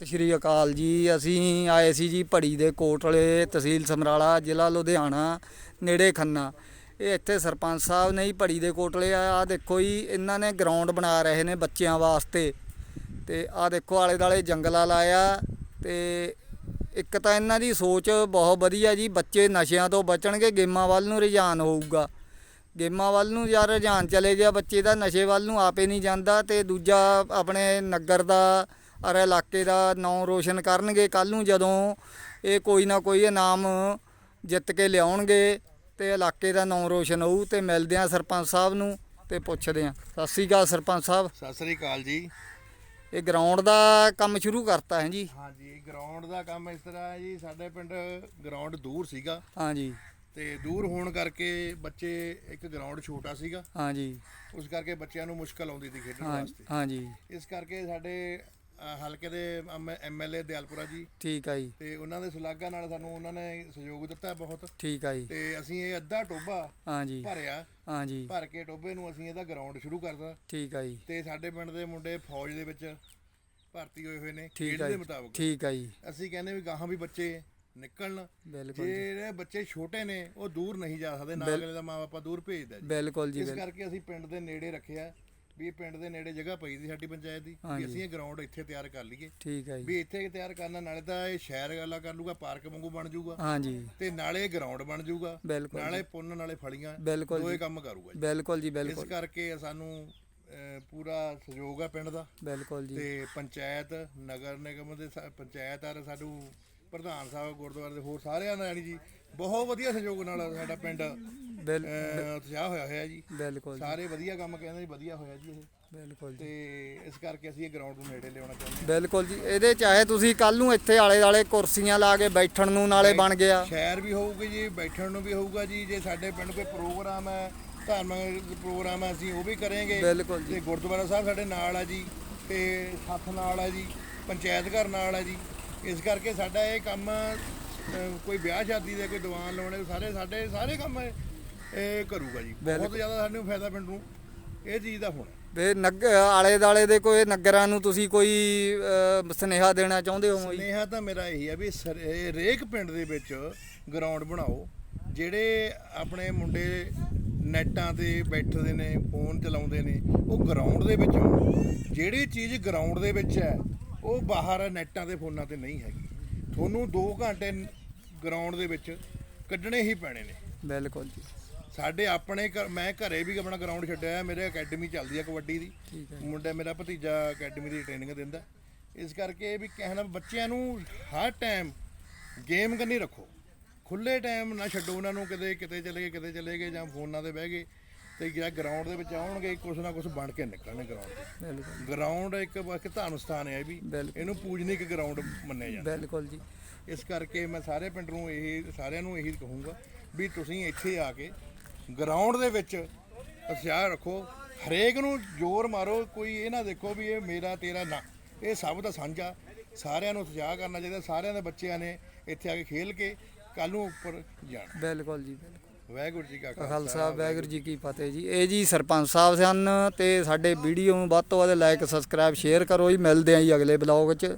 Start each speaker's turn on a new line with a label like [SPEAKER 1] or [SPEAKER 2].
[SPEAKER 1] ਸਤਿ ਸ਼੍ਰੀ ਅਕਾਲ ਜੀ, ਅਸੀਂ ਆਏ ਸੀ ਜੀ ਭੜੀ ਦੇ ਕੋਟਲੇ ਤਹਿਸੀਲ ਸਮਰਾਲਾ, ਜ਼ਿਲ੍ਹਾ ਲੁਧਿਆਣਾ, ਨੇੜੇ ਖੰਨਾ। ਇਹ ਇੱਥੇ ਸਰਪੰਚ ਸਾਹਿਬ ਨੇ ਜੀ ਭੜੀ ਦੇ ਕੋਟਲੇ ਆ ਆਹ ਦੇਖੋ ਜੀ, ਇਹਨਾਂ ਨੇ ਗਰਾਊਂਡ ਬਣਾ ਰਹੇ ਨੇ ਬੱਚਿਆਂ ਵਾਸਤੇ। ਤੇ ਆਹ ਦੇਖੋ ਆਲੇ ਦਾਲੇ ਜੰਗਲਾ ਲਾਇਆ ਤੇ ਇੱਕ ਤਾਂ ਇਹਨਾਂ ਦੀ ਸੋਚ ਬਹੁਤ ਵਧੀਆ ਜੀ, ਬੱਚੇ ਨਸ਼ਿਆਂ ਤੋਂ ਬਚਣਗੇ, ਗੇਮਾਂ ਵੱਲ ਨੂੰ ਰੁਝਾਨ ਹੋਊਗਾ। ਗੇਮਾਂ ਵੱਲ ਨੂੰ ਯਾਰ ਰੁਝਾਨ ਚਲੇ ਗਿਆ, ਬੱਚੇ ਦਾ ਨਸ਼ੇ ਵੱਲ ਨੂੰ ਆਪੇ ਨਹੀਂ ਜਾਂਦਾ ਤੇ ਦੂਜਾ ਆਪਣੇ ਨਗਰ ਦਾ ਅਰ ਇਲਾਕੇ ਦਾ ਨਾਂ ਰੋਸ਼ਨ ਕਰਨਗੇ ਕੱਲ ਨੂੰ ਜਦੋਂ ਇਹ ਕੋਈ ਨਾ ਕੋਈ ਇਨਾਮ ਜਿੱਤ ਕੇ ਲਿਆਉਣਗੇ ਤੇ ਇਲਾਕੇ ਦਾ ਨਾਂ ਰੋਸ਼ਨ ਹੋਊ ਤੇ ਮਿਲਦੇ ਆ ਸਰਪੰਚ ਸਾਹਿਬ ਨੂੰ ਤੇ ਪੁੱਛਦੇ ਆ ਸਤਿ ਸ੍ਰੀ ਅਕਾਲ ਸਰਪੰਚ ਸਾਹਿਬ।
[SPEAKER 2] ਸਤਿ ਸ੍ਰੀ ਅਕਾਲ ਜੀ।
[SPEAKER 1] ਇਹ ਗਰਾਊਂਡ ਦਾ ਕੰਮ ਸ਼ੁਰੂ ਕਰਤਾ ਹੈ ਜੀ।
[SPEAKER 2] ਹਾਂਜੀ ਗਰਾਊਂਡ ਦਾ ਕੰਮ ਇਸ ਤਰ੍ਹਾਂ ਹੈ ਜੀ ਸਾਡੇ ਪਿੰਡ ਗਰਾਊਂਡ ਦੂਰ ਸੀਗਾ।
[SPEAKER 1] ਹਾਂਜੀ।
[SPEAKER 2] ਤੇ ਦੂਰ ਹੋਣ ਕਰਕੇ ਬੱਚੇ ਇੱਕ ਗਰਾਊਂਡ ਛੋਟਾ ਸੀਗਾ।
[SPEAKER 1] ਹਾਂਜੀ।
[SPEAKER 2] ਉਸ ਕਰਕੇ ਬੱਚਿਆਂ ਨੂੰ ਮੁਸ਼ਕਲ ਆਉਂਦੀ ਸੀ ਖੇਡਣ
[SPEAKER 1] ਹਾਂ-
[SPEAKER 2] ਵਾਸਤੇ।
[SPEAKER 1] ਹਾਂਜੀ।
[SPEAKER 2] ਇਸ ਕਰਕੇ ਸਾਡੇ ਅ, ਹਲਕੇ ਦੇ ਐਮਐਲਏ ਦਿਆਲਪੁਰਾ ਜੀ।
[SPEAKER 1] ਠੀਕ ਆ ਜੀ।
[SPEAKER 2] ਤੇ ਉਹਨਾਂ ਦੇ ਸਲਾਗਾ ਨਾਲ ਸਾਨੂੰ ਉਹਨਾਂ ਨੇ ਸਹਿਯੋਗ ਦਿੱਤਾ ਬਹੁਤ।
[SPEAKER 1] ਠੀਕ ਆ ਜੀ।
[SPEAKER 2] ਤੇ ਅਸੀਂ ਇਹ ਅੱਧਾ ਟੋਬਾ
[SPEAKER 1] ਹਾਂਜੀ
[SPEAKER 2] ਭਰਿਆ।
[SPEAKER 1] ਹਾਂਜੀ
[SPEAKER 2] ਭਰ ਕੇ ਟੋਬੇ ਨੂੰ ਅਸੀਂ ਇਹਦਾ ਗਰਾਊਂਡ ਸ਼ੁਰੂ ਕਰਤਾ।
[SPEAKER 1] ਠੀਕ ਆ ਜੀ।
[SPEAKER 2] ਤੇ ਸਾਡੇ ਪਿੰਡ ਦੇ ਮੁੰਡੇ ਫੌਜ ਦੇ ਵਿੱਚ ਭਰਤੀ ਹੋਏ ਹੋਏ ਨੇ
[SPEAKER 1] ਠੀਕ
[SPEAKER 2] ਖੇਡ
[SPEAKER 1] ਆ
[SPEAKER 2] ਦੇ
[SPEAKER 1] ਜੀ
[SPEAKER 2] ਮੁਤਾਬਕ।
[SPEAKER 1] ਠੀਕ ਆ ਜੀ।
[SPEAKER 2] ਅਸੀਂ ਕਹਿੰਦੇ ਵੀ ਗਾਹਾਂ ਵੀ ਬੱਚੇ ਨਿਕਲਣ।
[SPEAKER 1] ਬਿਲਕੁਲ ਜੀ।
[SPEAKER 2] ਜਿਹੜੇ ਬੱਚੇ ਛੋਟੇ ਨੇ ਉਹ ਦੂਰ ਨਹੀਂ ਜਾ ਸਕਦੇ ਨਾ
[SPEAKER 1] ਬਿਲ-
[SPEAKER 2] ਅਗਲੇ ਦਾ ਮਾਪੇ ਦੂਰ ਭੇਜਦਾ ਜੀ।
[SPEAKER 1] ਬਿਲਕੁਲ ਜੀ
[SPEAKER 2] ਇਸ ਕਰਕੇ ਅਸੀਂ ਪਿੰਡ ਦੇ ਨੇੜੇ ਰੱਖਿਆ। ਵੀ ਪਿੰਡ ਦੇ ਨੇੜੇ ਜਗ੍ਹਾ ਪਈ ਸੀ ਸਾਡੀ ਪੰਚਾਇਤ ਦੀ ਵੀ
[SPEAKER 1] ਹਾਂਜੀ।
[SPEAKER 2] ਅਸੀਂ ਇਹ ਗਰਾਊਂਡ ਇੱਥੇ ਤਿਆਰ ਕਰ ਲਈਏ।
[SPEAKER 1] ਠੀਕ ਆ ਜੀ।
[SPEAKER 2] ਵੀ ਇੱਥੇ ਤਿਆਰ ਕਰਨਾ ਨਾਲੇ ਤਾਂ ਇਹ ਸ਼ਹਿਰ ਵਾਲਾ ਕਰ ਲੂਗਾ ਪਾਰਕ ਵਾਂਗੂ ਬਣ ਜਾਊਗਾ।
[SPEAKER 1] ਹਾਂਜੀ।
[SPEAKER 2] ਤੇ ਨਾਲੇ ਗਰਾਊਂਡ ਬਣ ਜਾਊਗਾ
[SPEAKER 1] ਬਿਲਕੁਲ
[SPEAKER 2] ਨਾਲੇ ਪੁੰਨ ਨਾਲੇ ਫਲੀਆਂ
[SPEAKER 1] ਬਿਲਕੁਲ
[SPEAKER 2] ਦੋਏ ਕੰਮ ਕਰੂਗਾ ਜੀ।
[SPEAKER 1] ਬਿਲਕੁਲ ਜੀ
[SPEAKER 2] ਇਸ
[SPEAKER 1] ਬਿਲਕੁਲ
[SPEAKER 2] ਕਰਕੇ ਸਾਨੂੰ ਅਹ, ਪੂਰਾ ਸਹਿਯੋਗ ਆ ਪਿੰਡ ਦਾ।
[SPEAKER 1] ਬਿਲਕੁਲ ਜੀ।
[SPEAKER 2] ਤੇ ਪੰਚਾਇਤ ਨਗਰ ਨਿਗਮ ਦੇ ਸਾ- ਪੰਚਾਇਤ ਆ ਪ੍ਰਧਾਨ ਸਾਹਿਬ ਗੁਰਦੁਆਰੇ ਦੇ ਹੋਰ ਸਾਰਿਆਂ ਦਾ ਯਾਨੀ ਜੀ ਬਹੁਤ ਵਧੀਆ ਸਹਿਯੋਗ ਨਾਲ ਸਾਡਾ ਪਿੰਡ
[SPEAKER 1] ਬਿਲ-
[SPEAKER 2] ਅਹ, ਉਤਸ਼ਾਹ ਹੋਇਆ ਹੋਇਆ ਜੀ।
[SPEAKER 1] ਬਿਲਕੁਲ ਜੀ।
[SPEAKER 2] ਸਾਰੇ ਵਧੀਆ ਕੰਮ ਕਹਿੰਦੇ ਜੀ ਵਧੀਆ ਹੋਇਆ ਜੀ ਇਹ।
[SPEAKER 1] ਬਿਲਕੁਲ ਜੀ।
[SPEAKER 2] ਤੇ ਇਸ ਕਰਕੇ ਅਸੀਂ ਇਹ ਗਰਾਊਂਡ ਨੂੰ ਨੇੜੇ ਲਿਆਉਣਾ ਚਾਹੁੰਦੇ
[SPEAKER 1] ਬਿਲਕੁਲ ਜੀ ਇਹਦੇ ਚਾਹੇ ਤੁਸੀਂ ਕੱਲ ਨੂੰ ਇੱਥੇ ਆਲੇ ਦਾਲੇ ਕੁਰਸੀਆਂ ਲਾ ਕੇ ਬੈਠਣ ਨੂੰ ਨਾਲੇ ਬਣ ਗਿਆ।
[SPEAKER 2] ਸ਼ਹਿਰ ਵੀ ਹੋਊਗੀ ਜੀ ਬੈਠਣ ਨੂੰ ਵੀ ਹੋਊਗਾ ਜੀ ਜੇ ਸਾਡੇ ਪਿੰਡ ਕੋਈ ਪ੍ਰੋਗਰਾਮ ਹੈ ਧਾਰਮਿਕ ਪ੍ਰੋਗਰਾਮ ਹੈ ਅਸੀਂ ਉਹ ਵੀ ਕਰਾਂਗੇ।
[SPEAKER 1] ਬਿਲਕੁਲ ਜੀ।
[SPEAKER 2] ਤੇ ਗੁਰਦੁਆਰਾ ਸਾਹਿਬ ਸਾਡੇ ਨਾਲ ਆ ਜੀ ਤੇ ਸੱਥ ਨਾਲ ਆ ਜੀ ਪੰਚਾਇਤ ਘਰ ਨਾਲ ਆ ਜੀ। ਇਸ ਕਰਕੇ ਸਾਡਾ ਇਹ ਕੰਮ ਅਹ, ਕੋਈ ਵਿਆਹ ਸ਼ਾਦੀ ਦੇ ਕੋਈ ਦੀਵਾਨ ਲਾਉਣੇ ਸਾਰੇ ਸਾਡੇ ਸਾਰੇ ਕੰਮ ਇਹ ਇਹ ਕਰੂਗਾ ਜੀ। ਬਹੁਤ
[SPEAKER 1] ਬਿਲਕੁਲ।
[SPEAKER 2] ਜ਼ਿਆਦਾ ਸਾਨੂੰ ਫਾਇਦਾ ਪਿੰਡ ਨੂੰ ਇਹ ਚੀਜ਼ ਦਾ ਹੋਣਾ।
[SPEAKER 1] ਤੇ ਨਗ ਆਲੇ ਦਾਲੇ ਦੇ ਕੋਈ ਨਗਰਾਂ ਨੂੰ ਤੁਸੀਂ ਕੋਈ ਅਹ, ਸੁਨੇਹਾ ਦੇਣਾ ਚਾਹੁੰਦੇ ਹੋ ਜੀ
[SPEAKER 2] ਸਨੇਹਾ ਤਾਂ ਮੇਰਾ ਇਹੀ ਹੈ ਵੀ ਸਰ- ਇਹ ਹਰੇਕ ਪਿੰਡ ਦੇ ਵਿੱਚ ਗਰਾਊਂਡ ਬਣਾਓ ਜਿਹੜੇ ਆਪਣੇ ਮੁੰਡੇ ਨੈਟਾਂ ਤੇ ਬੈਠਦੇ ਨੇ ਫੋਨ ਚਲਾਉਂਦੇ ਨੇ ਉਹ ਗਰਾਊਂਡ ਦੇ ਵਿੱਚ ਆਉਣ ਜਿਹੜੀ ਚੀਜ਼ ਗਰਾਊਂਡ ਦੇ ਵਿੱਚ ਹੈ ਉਹ ਬਾਹਰ ਨੈਟਾਂ ਤੇ ਫੋਨਾਂ ਤੇ ਨਹੀਂ ਹੈਗੀ। ਤੁਹਾਨੂੰ 2 ਘੰਟੇ ਗਰਾਊਂਡ ਦੇ ਵਿੱਚ ਕੱਢਣੇ ਹੀ ਪੈਣੇ ਨੇ।
[SPEAKER 1] ਬਿਲਕੁਲ ਜੀ।
[SPEAKER 2] ਸਾਡੇ ਆਪਣੇ ਮੈਂ ਘਰੇ ਵੀ ਆਪਣਾ ਗਰਾਊਂਡ ਛੱਡਿਆ ਮੇਰੇ ਅਕੈਡਮੀ ਚੱਲਦੀ ਹੈ ਕਬੱਡੀ ਦੀ। ਮੁੰਡਾ ਮੇਰਾ ਭਤੀਜਾ ਅਕੈਡਮੀ ਦੀ ਟ੍ਰੇਨਿੰਗ ਦਿੰਦਾ। ਇਸ ਕਰਕੇ ਵੀ ਕਹਿਣਾ ਬੱਚਿਆਂ ਨੂੰ ਹਰ ਟਾਈਮ ਗੇਮ ਕਰਨੀ ਰੱਖੋ। ਖੁੱਲੇ ਟਾਈਮ ਨਾ ਛੱਡੋ ਉਹਨਾਂ ਨੂੰ ਕਿਤੇ ਕਿਤੇ ਚਲੇ ਗਏ ਕਿਤੇ ਚਲੇ ਗਏ ਜਾਂ ਫੋਨਾਂ ਤੇ ਬਹਿ ਗਏ। ਤੇ ਜਿਹੜਾ ਗਰਾਊਂਡ ਦੇ ਵਿੱਚ ਆਉਣਗੇ ਕੁਛ ਨਾ ਕੁਛ ਬਣ ਕੇ ਨਿਕਲਣਗੇ ਗਰਾਊਂਡ ਤੇ।
[SPEAKER 1] ਬਿਲਕੁਲ।
[SPEAKER 2] ਗਰਾਊਂਡ ਇੱਕ ਇੱਕ ਧਾਰਮਿਕ ਸਥਾਨ ਹੈ ਇਹ ਵੀ
[SPEAKER 1] ਬਿਲਕੁਲ।
[SPEAKER 2] ਇਹਨੂੰ ਪੂਜਨੀਕ ਗਰਾਊਂਡ ਮੰਨਿਆ ਜਾਂਦਾ।
[SPEAKER 1] ਬਿਲਕੁਲ ਜੀ।
[SPEAKER 2] ਇਸ ਕਰਕੇ ਮੈਂ ਸਾਰੇ ਪਿੰਡ ਨੂੰ ਇਹ ਸਾਰਿਆਂ ਨੂੰ ਇਹੀ ਕਹੂੰਗਾ ਵੀ ਤੁਸੀਂ ਇੱਥੇ ਆ ਕੇ ਗਰਾਊਂਡ ਦੇ ਵਿੱਚ ਉਤਸ਼ਾਹ ਰੱਖੋ। ਹਰੇਕ ਨੂੰ ਜ਼ੋਰ ਮਾਰੋ ਕੋਈ ਇਹ ਨਾ ਦੇਖੋ ਵੀ ਇਹ ਮੇਰਾ ਤੇਰਾ ਨਾ। ਇਹ ਸਭ ਦਾ ਸਾਂਝਾ। ਸਾਰਿਆਂ ਨੂੰ ਉਤਸ਼ਾਹ ਕਰਨਾ ਚਾਹੀਦਾ ਸਾਰਿਆਂ ਦੇ ਬੱਚਿਆਂ ਨੇ ਇੱਥੇ ਆ ਕੇ ਖੇਲ ਕੇ ਕੱਲ ਨੂੰ ਉੱਪਰ ਜਾਣਾ।
[SPEAKER 1] ਬਿਲਕੁਲ ਜੀ ਬਿਲਕੁਲ।
[SPEAKER 2] ਵਾਹਿਗੁਰੂ ਜੀ ਕਾ
[SPEAKER 1] ਖਾਲਸਾ ਵਾਹਿਗੁਰੂ ਜੀ ਕੀ ਫਤਿਹ। ਜੀ। ਇਹ ਜੀ ਸਰਪੰਚ ਸਾਹਿਬ ਸਨ ਤੇ ਸਾਡੇ ਵੀਡੀਓ ਨੂੰ ਵੱਧ ਤੋਂ ਵੱਧ ਲਾਈਕ ਸਬਸਕ੍ਰਾਈਬ ਸ਼ੇਅਰ ਕਰੋ ਜੀ। ਮਿਲਦੇ ਆਂ ਜੀ ਅਗਲੇ ਬਲੌਗ 'ਚ।